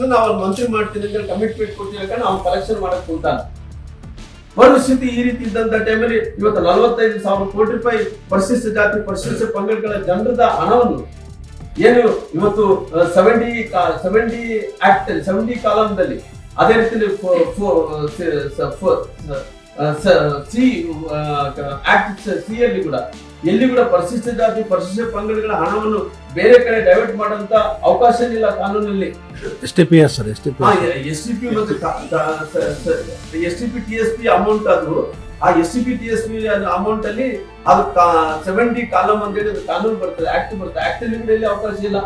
ತಕ್ಷಣ ಅವ್ರು ಮಂತ್ರಿ ಮಾಡ್ತೀನಿ ಅಂತ ಕಮಿಟ್ಮೆಂಟ್ ಕೊಡ್ತೀವಿ ಯಾಕಂದ್ರೆ ಅವ್ನು ಕಲೆಕ್ಷನ್ ಮಾಡಕ್ ಕೂತಾನೆ. ಪರಿಸ್ಥಿತಿ ಈ ರೀತಿ ಇದ್ದಂತ ಟೈಮಲ್ಲಿ ಇವತ್ತು ನಲವತ್ತೈದು ಸಾವಿರ ಕೋಟಿ ರೂಪಾಯಿ ಪರಿಶಿಷ್ಟ ಜಾತಿ, ಪರಿಶಿಷ್ಟ ಪಂಗಡಗಳ ಜನರದ ಹಣವನ್ನು ಏನು ಇವತ್ತು ಸೆವೆಂಟಿ ಸೆವೆಂಟಿ ಆಕ್ಟ್ ಸೆವೆಂಟಿ ಕಾಲಂದಲ್ಲಿ ಅದೇ ರೀತಿ ಸಿ ಆಕ್ಟ್ ಸಿ ಅಲ್ಲಿ ಕೂಡ. ಎಲ್ಲಿ ಕೂಡ ಪರಿಶಿಷ್ಟ ಜಾತಿ ಪರಿಶಿಷ್ಟ ಪಂಗಡಗಳ ಹಣವನ್ನು ಬೇರೆ ಕಡೆ ಡೈವರ್ಟ್ ಮಾಡುವಂತ ಅವಕಾಶ ಇಲ್ಲ ಕಾನೂನಲ್ಲಿ. S T P S sir? S T P S T P ಮತ್ತು S T P T S P amount ಅದು ಆ S T P T S P amount ಅಲ್ಲಿ ಅದು ಸೆವೆಂಟಿ ಕಾಲಮ್ ಅಂತ ಹೇಳಿ ಅದು ಕಾನೂನು ಬರ್ತದೆ ಆಕ್ಟ್ ಬರ್ತದೆ. ಆಕ್ಟ್ ಅಲ್ಲಿ ಕೂಡ ಅವಕಾಶ ಇಲ್ಲ.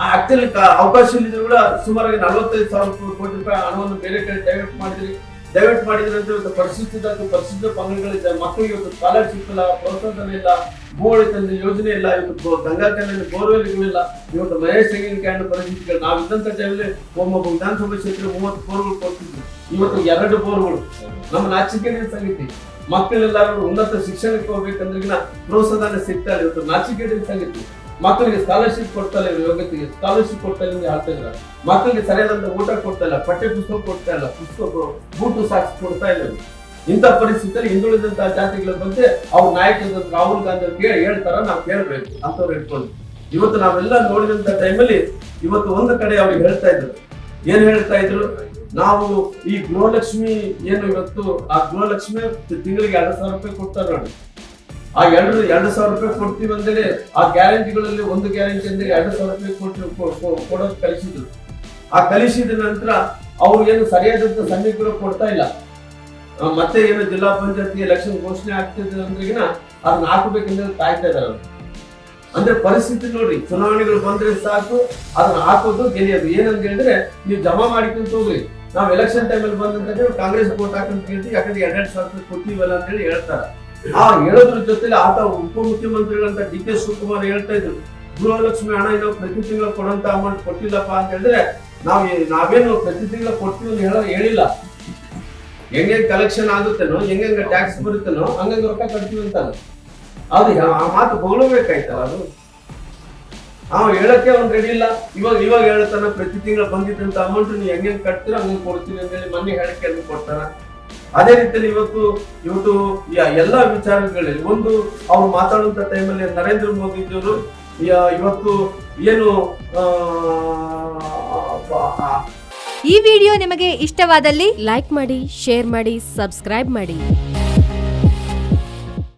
ಆ ಆಕ್ಟ್ ಅಲ್ಲಿ ಅವಕಾಶ ಇಲ್ಲಿದ್ರು ಕೂಡ ಸುಮಾರಾಗಿ ನಲವತ್ತೈದು ಸಾವಿರ ಕೋಟಿ ರೂಪಾಯಿ ಹಣವನ್ನು ಬೇರೆ ಕಡೆ ಡೈವರ್ಟ್ ಮಾಡಿದ್ರಿ ಡೈವರ್ಟ್ ಮಾಡಿದ್ರೆ ಅಂತ ಇವತ್ತು ಪರಿಸ್ಥಿತಿ ಪರಿಸ್ಥಿತಿ ಪಂಗಡಗಳಿದೆ. ಪಂಗಡಗಳ ಮಕ್ಕಳಿಗೆ ಇವತ್ತು ಸ್ಕಾಲರ್ಶಿಪ್ ಇಲ್ಲ, ಪ್ರೋತ್ಸಾಹನ ಇಲ್ಲ ಭೂಳಿತ ಯೋಜನೆ ಇಲ್ಲ, ಇವತ್ತು ಗಂಗಾಕಲ್ಯಾಣ ಗಂಗಾ ಬೋರ್ವೆಲ್ ಬೋರ್ವೆಲ್ಗಳಿಲ್ಲ ಇವತ್ತು ಮಹೇಶ್ ಕ್ಯಾಂಡ್ ಪರಿಸ್ಥಿತಿಗಳು. ನಾವು ಟೈಮಲ್ಲಿ ಒಮ್ಮೊಬ್ಬ ವಿಧಾನಸಭಾ ಕ್ಷೇತ್ರ ಮೂವತ್ತು ಬೋರ್ಗಳು ಕೊಡ್ತಿದ್ವಿ. ಇವತ್ತು ಎರಡು ಬೋರ್ಗಳು. ನಮ್ಮ ನಾಚಿಕೆಯ ಸಂಗತಿ. ಮಕ್ಕಳೆಲ್ಲರೂ ಉನ್ನತ ಶಿಕ್ಷಣಕ್ಕೆ ಹೋಗ್ಬೇಕಂದ್ರೆ ಪ್ರೋತ್ಸಾಹನ ಸಿಗ್ತಾ ಇವತ್ತು ನಾಚಿಕೆಯ ಸಂಗತಿ. ಮಕ್ಕಳಿಗೆ ಸ್ಕಾಲರ್ಶಿಪ್ ಕೊಡ್ತಾ ಇಲ್ಲ ಯೋಗ್ಯತೆಗೆ ಸ್ಕಾಲರ್ಶಿಪ್ ಕೊಡ್ತಾ ಇಲ್ಲ ಅಂತ ಇಲ್ಲ ಮಕ್ಕಳಿಗೆ ಸರಿಯಾದಂತ ಊಟ ಕೊಡ್ತಾ ಇಲ್ಲ, ಪಠ್ಯ ಪುಸ್ತಕ ಕೊಡ್ತಾ ಇಲ್ಲ, ಪುಸ್ತಕ, ಬೂಟು ಸಾಕ್ಸ್ ಕೊಡ್ತಾ ಇಲ್ಲ. ಇಂಥ ಪರಿಸ್ಥಿತಿಯಲ್ಲಿ ಹಿಂದುಳಿದಂತಹ ಜಾತಿಗಳ ಬಗ್ಗೆ ಅವ್ರ ನಾಯಕರು ರಾಹುಲ್ ಗಾಂಧಿ ಅವ್ರಿಗೆ ಹೇಳ್ತಾರ, ನಾವು ಕೇಳ್ಬೇಕು ಅಂತವ್ರು ಹೇಳ್ಕೊಂಡು ಇವತ್ತು ನಾವೆಲ್ಲ ನೋಡಿದಂತ ಟೈಮಲ್ಲಿ ಇವತ್ತು ಒಂದು ಕಡೆ ಅವ್ರಿಗೆ ಹೇಳ್ತಾ ಇದ್ರು. ಏನ್ ಹೇಳ್ತಾ ಇದ್ರು? ನಾವು ಈ ಗೃಹಲಕ್ಷ್ಮಿ ಏನು ಇವತ್ತು, ಆ ಗೃಹಲಕ್ಷ್ಮಿ ತಿಂಗಳಿಗೆ ಎರಡು ಸಾವಿರ ರೂಪಾಯಿ ಕೊಡ್ತಾರೆ ನೋಡಿ. ಆ ಎರಡು ಎರಡು ಸಾವಿರ ರೂಪಾಯಿ ಕೊಡ್ತೀವಿ ಅಂದರೆ ಆ ಗ್ಯಾರಂಟಿಗಳಲ್ಲಿ ಒಂದು ಗ್ಯಾರಂಟಿ ಅಂದರೆ ಎರಡು ಸಾವಿರ ರೂಪಾಯಿ ಕೊಟ್ಟು ಕೊಡೋದು ಕಲಿಸಿದ್ರು. ಆ ಕಲಿಸಿದ ನಂತರ ಅವ್ರು ಏನು ಸರಿಯಾದಂತ ಸಮೀಕರಣ ಕೊಡ್ತಾ ಇಲ್ಲ. ಮತ್ತೆ ಏನು ಜಿಲ್ಲಾ ಪಂಚಾಯತಿ ಎಲೆಕ್ಷನ್ ಘೋಷಣೆ ಆಗ್ತಿದೆ ಅಂದ್ರೆಗಿನ ಅದನ್ನ ಹಾಕಬೇಕಂದ್ರೆ ಕಾಯ್ತಾ ಇದ್ದಾರೆ ಅವರು. ಅಂದ್ರೆ ಪರಿಸ್ಥಿತಿ ನೋಡ್ರಿ ಚುನಾವಣೆಗಳು ಬಂದ್ರೆ ಸಾಕು, ಅದನ್ನ ಹಾಕೋದು ಗೆಲೆಯೋದು ಏನಂತ ಹೇಳಿದ್ರೆ ನೀವು ಜಮಾ ಮಾಡಿಕೊಂತ ಹೋಗ್ರಿ. ನಾವು ಎಲೆಕ್ಷನ್ ಟೈಮಲ್ಲಿ ಬಂದಂತ ಕಾಂಗ್ರೆಸ್ ವೋಟ್ ಹಾಕಂತ ಕೇಳ್ತೀವಿ ಯಾಕಂದ್ರೆ ಎರಡೆರಡು ಸಾವಿರ ರೂಪಾಯಿ ಕೊಡ್ತೀವಲ್ಲ ಅಂತ ಹೇಳಿ ಹೇಳ್ತಾರೆ. ಆ ಹೇಳೋದ್ರ ಜೊತೆಲಿ ಆತ ಉಪಮುಖ್ಯಮಂತ್ರಿಗಳಂತ ಡಿ ಕೆ ಶಿವಕುಮಾರ್ ಹೇಳ್ತಾ ಇದ್ರು, ಗೃಹಲಕ್ಷ್ಮಿ ಹಣ ಏನೋ ಪ್ರತಿ ತಿಂಗಳು ಕೊಡಂತ ಅಮೌಂಟ್ ಕೊಟ್ಟಿಲ್ಲಪ್ಪ ಅಂತ ಹೇಳಿದ್ರೆ ನಾವು ನಾವೇನು ಪ್ರತಿ ತಿಂಗಳು ಕೊಡ್ತೀವಿ ಅಂತ ಹೇಳೋ ಹೇಳಿಲ್ಲ. ಹೆಂಗೆ ಕಲೆಕ್ಷನ್ ಆಗುತ್ತೇನೋ ಹೆಂಗೆ ಟ್ಯಾಕ್ಸ್ ಬರುತ್ತೇನೋ, ಹಂಗಂಗೆ ರೊಕ್ಕ ಕಟ್ತೀವಿ ಅಂತ ಅದು ಆ ಮಾತು ಬೋಳಬೇಕಾಯ್ತಲ್ಲ ಅದು. ನಾವು ಹೇಳಕ್ಕೆ ಅವ್ನು ರೆಡಿ ಇಲ್ಲ. ಇವಾಗ ಇವಾಗ ಹೇಳ್ತಾನ ಪ್ರತಿ ತಿಂಗಳು ಬಂದಿದ್ದಂತ ಅಮೌಂಟ್ ನೀವು ಹೆಂಗೆ ಕಟ್ತೀರ ಹಂಗೆ ಕೊಡ್ತೀನಿ ಅಂತ ಹೇಳಿ ಮೊನ್ನೆ ಹೇಳಿಕೆ ಅಂತ ಕೊಡ್ತಾನ ಅದೇ ರೀತಿಯಲ್ಲಿ ಇವತ್ತು ಇವತ್ತು ಎಲ್ಲ ವಿಚಾರಗಳಲ್ಲಿ ಒಂದು ಅವ್ರು ಮಾತಾಡುವಂತ ಟೈಮಲ್ಲಿ ನರೇಂದ್ರ ಮೋದಿಜಿಯವರು ಇವತ್ತು ಏನು ಈ ವಿಡಿಯೋ ನಿಮಗೆ ಇಷ್ಟವಾದಲ್ಲಿ ಲೈಕ್ ಮಾಡಿ ಶೇರ್ ಮಾಡಿ ಸಬ್ಸ್ಕ್ರೈಬ್ ಮಾಡಿ.